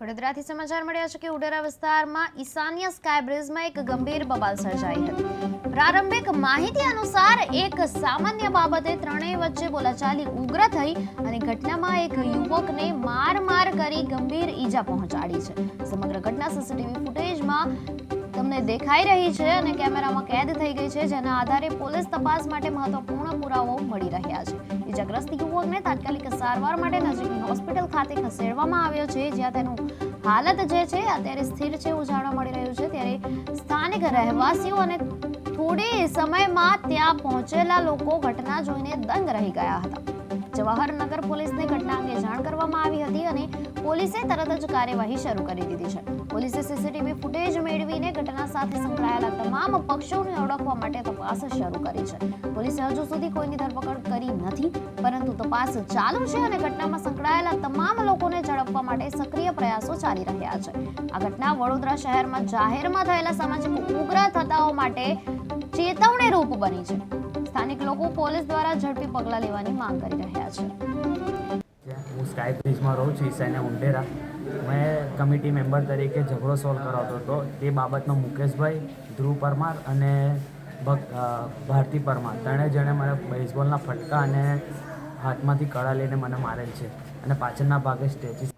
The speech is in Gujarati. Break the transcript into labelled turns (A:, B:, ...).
A: વડોદરાથી સમાચાર મળ્યા છે કે ઉડેરા વિસ્તારમાં ઈશાન્ય સ્કાય એક ગંભીર બબાલ સર્જાઈ હતી. પ્રારંભિક માહિતી અનુસાર એક સામાન્ય બાબતે ત્રણેય વચ્ચે બોલાચાલી ઉગ્ર થઈ અને ઘટનામાં એક યુવકને માર માર કરી ગંભીર ઈજા પહોંચાડી છે. સમગ્ર ઘટના સીસીટીવી ફૂટેજમાં તમને દેખાઈ રહી છે અને કેમેરામાં કેદ થઈ ગઈ છે, જેના આધારે પોલીસ તપાસ માટે મહત્વપૂર્ણ પુરાવો મળી રહ્યા છે. ઇજાગ્રસ્ત યુવકને તાત્કાલિક સારવાર માટે નજીકની હોસ્પિટલ ખાતે ખસેડવામાં આવ્યો છે, જ્યાં તેનું હાલત જે છે, અત્યારે સ્થિર છે એવું જાણવા મળી રહ્યું છે. ત્યારે સ્થાનિક રહેવાસીઓ અને થોડી સમયમાં ત્યાં પહોંચેલા લોકો ઘટના જોઈને દંગ રહી ગયા હતા. જવાહરનગર પોલીસને ઘટના અંગે જાણ કરવામાં આવી હતી અને પોલીસે તરત જ કાર્યવાહી શરૂ કરી દીધી છે. પોલીસે સીસીટીવી ફૂટેજ મેળવીને ઘટના સાથે સંકળાયેલા તમામ પક્ષોને ઓળખવા માટે તપાસ શરૂ કરી છે. પોલીસે હજુ સુધી કોઈની ધરપકડ કરી નથી, પરંતુ તપાસ ચાલુ છે અને ઘટનામાં સંકળાયેલા તમામ લોકોને ઝડપવા માટે સક્રિય પ્રયાસો ચાલી રહ્યા છે. આ ઘટના વડોદરા શહેરમાં જાહેરમાં થયેલા સામાજિક ઉગ્ર થતાઓ માટે ચેતવણી રૂપ બની છે. સ્થાનિક લોકો પોલીસ દ્વારા ઝડપી પગલાં લેવાની માંગ કરી રહ્યા છે.
B: હું સ્કાય બ્રિજમાં રહું છું, ઈસાઈના ઉંડેરા. મેં કમિટી મેમ્બર તરીકે ઝઘડો સોલ્વ કરાવતો હતો. તે બાબતમાં મુકેશભાઈ, ધ્રુવ પરમાર અને ભારતી પરમાર. ત્રણે જણે મને બેઝબોલના ફટકા અને હાથમાંથી કળા લઈને મને મારેલ છે અને પાછળના ભાગે સ્ટેચિસ